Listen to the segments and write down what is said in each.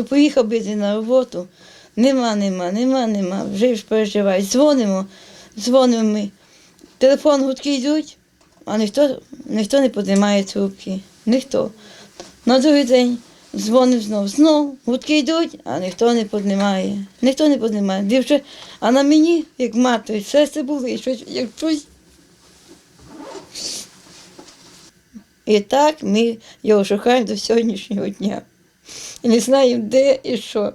то поїхав би ти на роботу. Нема, нема, нема, нема. Вже ж переживають. Дзвонимо, дзвонимо ми. Телефон гудки йдуть, а ніхто, ніхто не піднімає трубки. Ніхто. На другий день дзвонив знов. Знов гудки йдуть, а ніхто не піднімає. Ніхто не піднімає. Дівче, а на мені, як мати, серце були, щось, як щось. І так ми його шукаємо до сьогоднішнього дня. І не знаємо, де і що.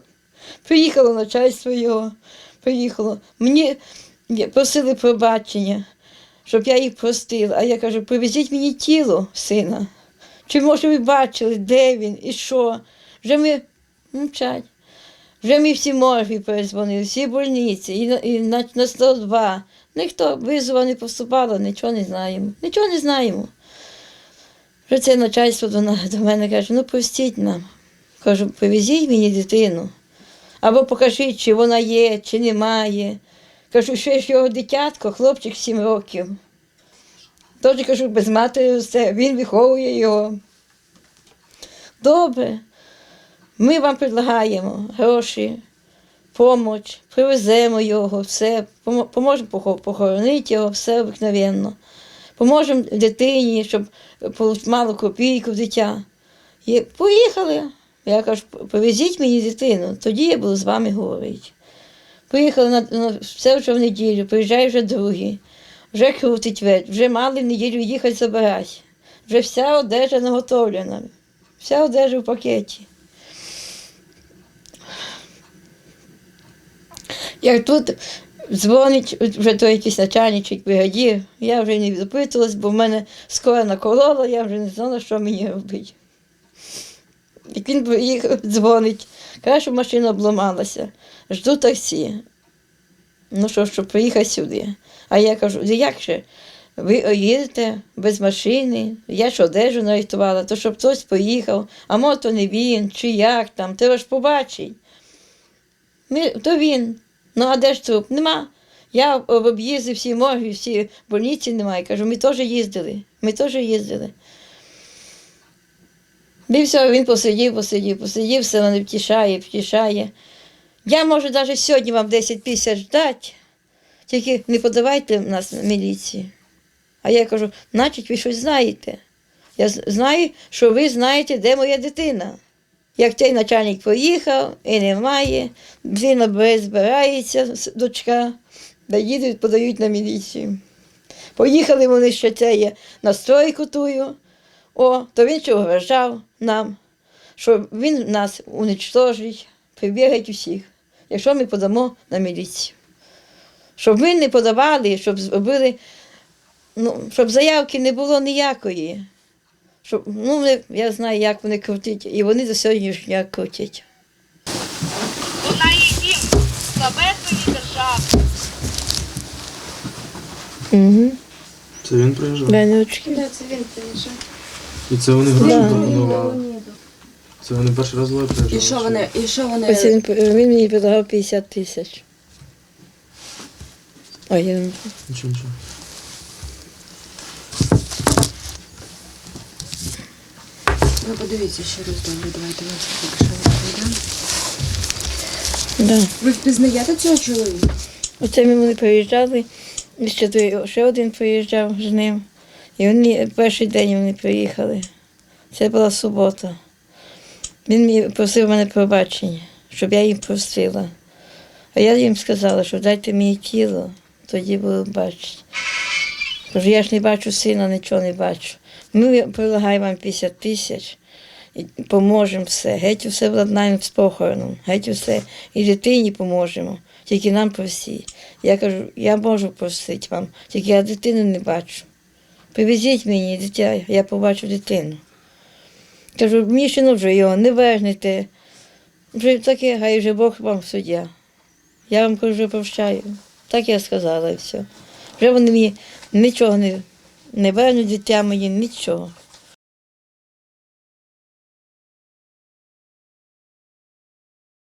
Приїхало начальство його, приїхало. Мені просили пробачення, щоб я їх простила. А я кажу, привезіть мені тіло сина. Чи може ви бачили, де він і що? Вже ми мовчать. Вже ми всі морги перезвонили, всі больниці, і і на, на 102. Ніхто визова не поступало, нічого не знаємо. Нічого не знаємо. Вже це начальство до, до мене каже, ну простіть нам. Кажу, привезіть мені дитину. Або покажіть, чи вона є, чи немає. Кажу, що ж його дитятко, хлопчик 7 років. Тож кажу, без матері все, він виховує його. Добре. Ми вам предлагаємо гроші, помоч, привеземо його, все, поможемо похоронити його, все обикновенно. Поможемо дитині, щоб мало копійку дитя. І поїхали. Я кажу, повезіть мені дитину, тоді я буду з вами говорити. Поїхали на, на все вже в неділю, приїжджає вже другий, вже крутить весь, вже мали в неділю їхати забирати. Вже вся одежа наготовлена, вся одежа в пакеті. Як тут дзвонить вже той якийсь начальничок бригадір, я вже не запитувалась, бо в мене скоро наколола, я вже не знала, що мені робити. Як він приїхав, дзвонить, каже, що машина обламалася. Жду таксі. Ну що, що приїхати сюди. А я кажу, «Ну, як же? Ви їдете без машини, я ж одежу нарятувала, то щоб хтось поїхав, а може то не він, чи як там, треба ж побачить. То він. Ну, а де ж труп? Нема. Я об'їздив всі морги, всі больниці немає. Кажу, ми теж їздили. Ми теж їздили. Все, він посидів, посидів, посидів, все мене втішає, втішає. Я можу навіть сьогодні вам 10 тисяч дати, тільки не подавайте нас на міліції. А я кажу, значить, ви щось знаєте. Я знаю, що ви знаєте, де моя дитина. Як цей начальник поїхав і немає, дитина без збирається, дочка, да їдуть, подають на міліцію. Поїхали вони ще це на стройку тую. О, то він що вражав нам, що він нас уничтожить, прибігать усіх, якщо ми подамо на міліцію. Щоб ми не подавали, щоб зробили, ну, щоб заявки не було ніякої. Щоб, ну, я знаю, як вони крутять, і вони до сьогоднішнього крутять. Вона є дім славетної держави. Угу. Це він приїжджав. Да, це він приїжджав. І це вони гроші Да. пропонували. Це вони перший раз були. І що вони, і що вони? Ось він, він мені предлагав 50 тисяч. Ой, я... не- Нічого, нічого. Ну подивіться ще раз добре, давайте вас поки що розповідам. Да. Ви впізнаєте цього чоловіка? Оце ми вони приїжджали, і ще, той- ще один приїжджав з ним. І вони перший день вони приїхали. Це була субота. Він просив мене пробачення, щоб я їм простила. А я їм сказала, що дайте мені тіло, тоді буду бачити. Кажу, я ж не бачу сина, нічого не бачу. Ми прилагаємо вам 50 тисяч і поможемо все. Геть усе владнаємо з похороном, геть усе. І дитині поможемо. Тільки нам простіть. Я кажу, я можу простити вам, тільки я дитину не бачу. Привезіть мені дитя, я побачу дитину. Кажу, мішину вже його не вернете. Вже таке, хай вже Бог вам суддя. Я вам кажу, прощаю. Так я сказала і все. Вже вони мені нічого не, не вернуть дитя мені, нічого.